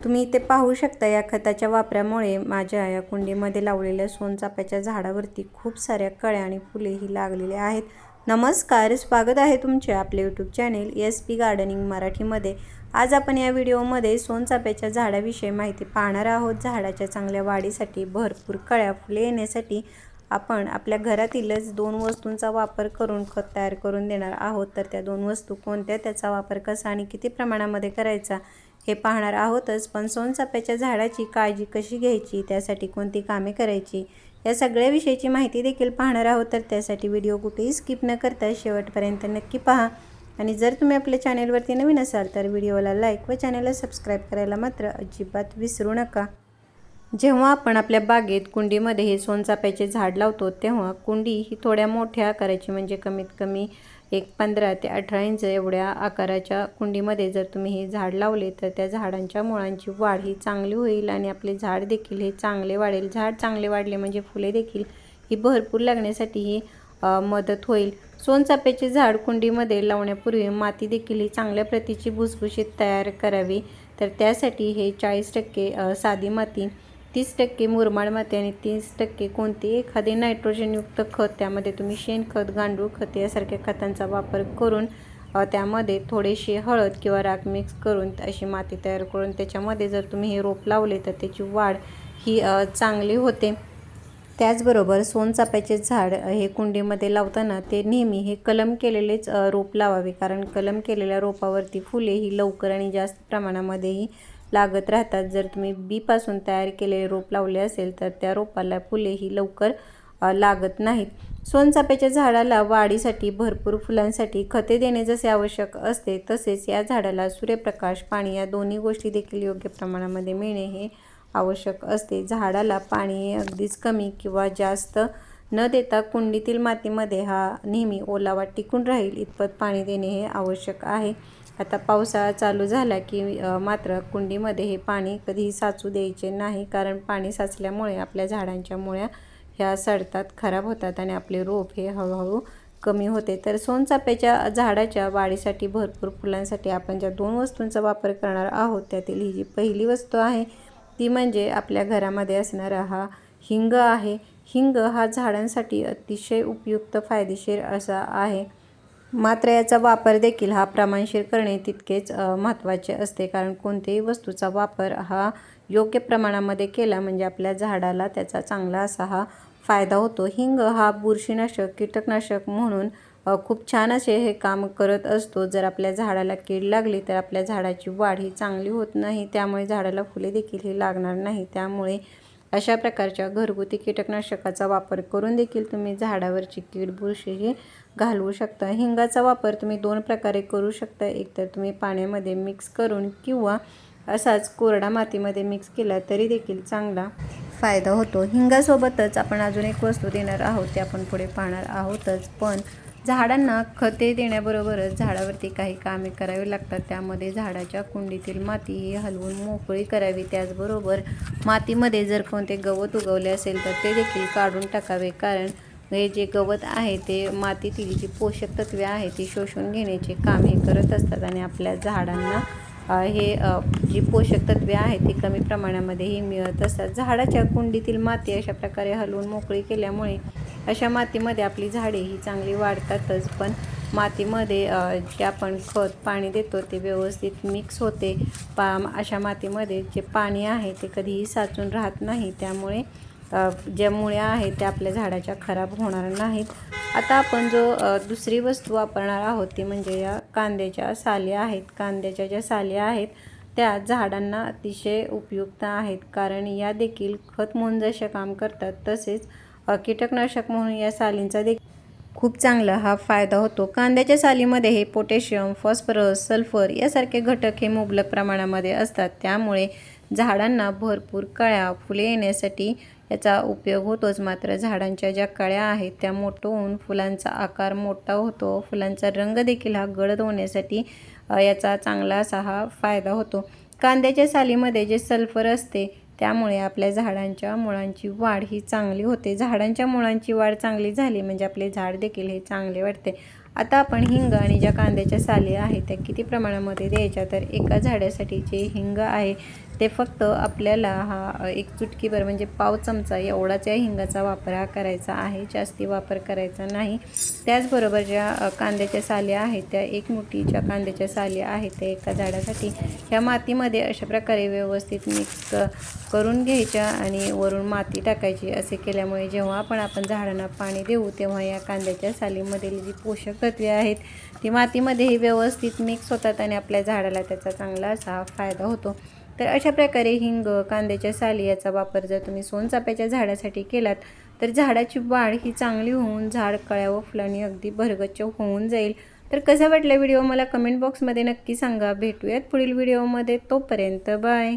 तुम्ही इथे पाहू शकता या खताच्या वापरामुळे माझ्या या कुंडीमध्ये लावलेल्या सोनचाफ्याच्या झाडावरती खूप साऱ्या कळ्या आणि फुलेही लागलेले आहेत. नमस्कार स्वागत आहे तुमचे आपले YouTube channel S P gardening मराठीमध्ये. आज आपण या व्हिडिओमध्ये सोनचाफ्याच्या झाडाविषयी माहिती पाहणार आहोत. झाडाच्या चांगल्या वाढीसाठी भरपूर कळ्या फुले येण्यासाठी आपण आपल्या घरातीलच दोन वस्तूंचा वापर करून खत तयार करून देणार आहोत. तर त्या दोन वस्तू कोणत्या त्याचा वापर कसा आणि किती प्रमाणामध्ये करायचा हे पाहणार आहोतच पण सोनचाफ्याच्या झाडाची काळजी कशी घ्यायची त्यासाठी कोणती कामे करायची या सगळ्या विषयीची माहिती देखील पाहणार आहोत. तर त्यासाठी व्हिडिओ कुठेही स्किप न करता शेवटपर्यंत नक्की पहा. आणि जर तुम्ही आपल्या चॅनेलवरती नवीन असाल तर व्हिडिओला लाईक व चॅनलला सबस्क्राईब करायला मात्र अजिबात विसरू नका. जेव्हा आपण आपल्या बागेत कुंडीमध्ये हे सोनचाफ्याचे झाड लावतो तेव्हा कुंडी ही थोड्या मोठ्या आकाराची म्हणजे कमीत कमी एक पंधरा ते अठरा इंच एवढ्या आकाराच्या कुंडीमध्ये जर तुम्ही हे झाड लावले तर त्या झाडांच्या मुळांची वाढ ही चांगली होईल आणि आपले झाड देखील हे चांगले वाढेल. झाड चांगले वाढले म्हणजे फुले देखील ही भरपूर लागण्यासाठी ही मदत होईल. सोनचाफ्याचे झाड कुंडीमध्ये लावण्यापूर्वी माती देखील ही चांगल्या प्रतीची भुसभुशीत तयार करावी. तर त्यासाठी हे चाळीस टक्के साधी माती तीस टक्के मुरमाड माती आणि तीस टक्के कोणती एखादे नायट्रोजनयुक्त खत त्यामध्ये तुम्ही शेणखत गांडूळ खत यासारख्या खतांचा वापर करून त्यामध्ये थोडेसे हळद किंवा राख मिक्स करून अशी माती तयार करून त्याच्यामध्ये जर तुम्ही हे रोप लावले तर त्याची वाढ ही चांगली होते. त्याचबरोबर सोनचाफ्याचे झाड हे कुंडीमध्ये लावताना ते नेहमी हे कलम केलेलेच रोप लावावे कारण कलम केलेल्या रोपावरती फुले ही लवकर आणि जास्त प्रमाणामध्येही लागत राहतात. जर तुम्ही बीपासून तयार केलेले रोप लावले असेल तर त्या रोपाला फुलेही लवकर लागत नाहीत. सोनचाफ्याच्या झाडाला वाढीसाठी भरपूर फुलांसाठी खते देणे जसे आवश्यक असते तसेच या झाडाला सूर्यप्रकाश पाणी या दोन्ही गोष्टी देखील योग्य प्रमाणामध्ये मिळणे हे आवश्यक असते. झाडाला पाणी अगदीच कमी किंवा जास्त न देता कुंडीतील मातीमध्ये हा नेहमी ओलावा टिकून राहील इतपत पाणी देणे हे आवश्यक आहे. आता पावसाळा चालू झाला की मात्र कुंडीमध्ये हे पाणी कधीही साचू द्यायचे नाही कारण पाणी साचल्यामुळे आपल्या झाडांच्या मुळ्या ह्या सडतात खराब होतात आणि आपले रोप हे हळूहळू कमी होते. तर सोनचाफ्याच्या झाडाच्या वाढीसाठी भरपूर फुलांसाठी आपण ज्या दोन वस्तूंचा वापर करणार आहोत त्यातील ही जी पहिली वस्तू आहे ती म्हणजे आपल्या घरामध्ये असणारा हा हिंग आहे. हिंग हा झाडांसाठी अतिशय उपयुक्त फायदेशीर असा आहे. मात्र याचा वापर देखील हा प्रमाणशीर करणे तितकेच महत्त्वाचे असते. कारण कोणत्याही वस्तूचा वापर हा योग्य प्रमाणामध्ये केला म्हणजे आपल्या झाडाला त्याचा चांगला असा हा फायदा होतो. हिंग हा बुरशीनाशक कीटकनाशक म्हणून खूप छान असे हे काम करत असतो. जर आपल्या झाडाला कीड लागली तर आपल्या झाडाची वाढ ही चांगली होत नाही. त्यामुळे झाडाला फुले देखील ही लागणार नाही. त्यामुळे अशा प्रकारच्या घरगुती कीटकनाशकाचा वापर करून देखील तुम्ही झाडावरची कीड बुरशी घालवू शकता. हिंगाचा वापर तुम्ही दोन प्रकारे करू शकता. एकतर तुम्ही पाण्यामध्ये मिक्स करून किंवा असाच कोरडा मातीमध्ये मिक्स केला तरी देखील चांगला फायदा होतो. हिंगासोबतच आपण अजून एक वस्तू देणार आहोत ते आपण पुढे पाहणार आहोतच. पण झाडांना खते देण्याबरोबरच झाडावरती काही कामे करावी लागतात. त्यामध्ये झाडाच्या कुंडीतील माती ही हलवून मोकळी करावी. त्याचबरोबर मातीमध्ये जर कोणते गवत उगवले असेल तर ते देखील काढून टाकावे. कारण हे जे गवत आहे ते मातीतील जी पोषक तत्वे आहे ती शोषून घेण्याचे काम हे करत असतात आणि आपल्या झाडांना हे जी पोषक तत्वे आहेत ती कमी प्रमाणामध्येही मिळत असतात. झाडाच्या कुंडीतील माती अशा प्रकारे हलवून मोकळी केल्यामुळे अशा मातीमध्ये आपली झाडे ही चांगली वाढतातच पण मातीमध्ये जे आपण खत पाणी देतो ते व्यवस्थित मिक्स होते. पा अशा मातीमध्ये जे पाणी आहे ते कधीही साचून राहत नाही. त्यामुळे ज्या मुळ्या आहेत त्या आपल्या झाडाच्या खराब होणार नाहीत. आता आपण जो दुसरी वस्तू वापरणार आहोत ती म्हणजे या कांद्याच्या साल्या आहेत. कांद्याच्या ज्या साल्या आहेत त्या झाडांना अतिशय उपयुक्त आहेत. कारण या देखील खत म्हणून जसे काम करतात तसेच कीटकनाशक म्हणून या सालींचा देखील खूप चांगला हा फायदा होतो. कांद्याच्या सालीमध्ये हे पोटॅशियम फॉस्फरस सल्फर यासारखे घटक हे मुबलक प्रमाणामध्ये असतात. त्यामुळे झाडांना भरपूर कळ्या फुले येण्यासाठी याचा उपयोग होतोच. मात्र झाडांच्या ज्या कळ्या आहेत त्या मोठं होऊन फुलांचा आकार मोठा होतो. फुलांचा रंग देखील हा गडद होण्यासाठी याचा चांगला असा हा फायदा होतो. कांद्याच्या सालीमध्ये जे सल्फर असते त्यामुळे आपल्या झाडांच्या मुळांची वाढ ही चांगली होते. झाडांच्या मुळांची वाढ चांगली झाली म्हणजे आपले झाड देखील हे चांगले वाटते आता आपण हिंग आणि ज्या कांद्याच्या साली आहेत त्या किती प्रमाणामध्ये द्यायच्या? तर एका झाडासाठी जे हिंग आहे ते फक्त आपल्याला हा एक चुटकीभर म्हणजे पाव चमचा एवढाच या हिंगाचा वापर हा करायचा आहे जास्ती वापर करायचा नाही. त्याचबरोबर ज्या कांद्याच्या साल्या आहेत त्या एक मुठीच्या कांद्याच्या साल्या आहेत त्या एका झाडासाठी ह्या मातीमध्ये अशा प्रकारे व्यवस्थित मिक्स करून घ्यायच्या आणि वरून माती टाकायची असे केल्यामुळे जेव्हा पण आपण झाडांना पाणी देऊ तेव्हा या कांद्याच्या सालीमधील जी पोषक तत्वे आहेत ती मातीमध्येही व्यवस्थित मिक्स होतात आणि आपल्या झाडाला त्याचा चांगला असा फायदा होतो. तर अशा प्रकारे हिंग कांद्याच्या साली याचा वापर जर तुम्ही सोनचाप्याच्या झाडासाठी केलात तर झाडाची वाढ ही चांगली होऊन झाड कळ्या व फुलांनी अगदी भरगच्च होऊन जाईल. तर कसा वाटला व्हिडिओ मला कमेंट बॉक्समध्ये नक्की सांगा. भेटूयात पुढील व्हिडिओमध्ये. तोपर्यंत बाय.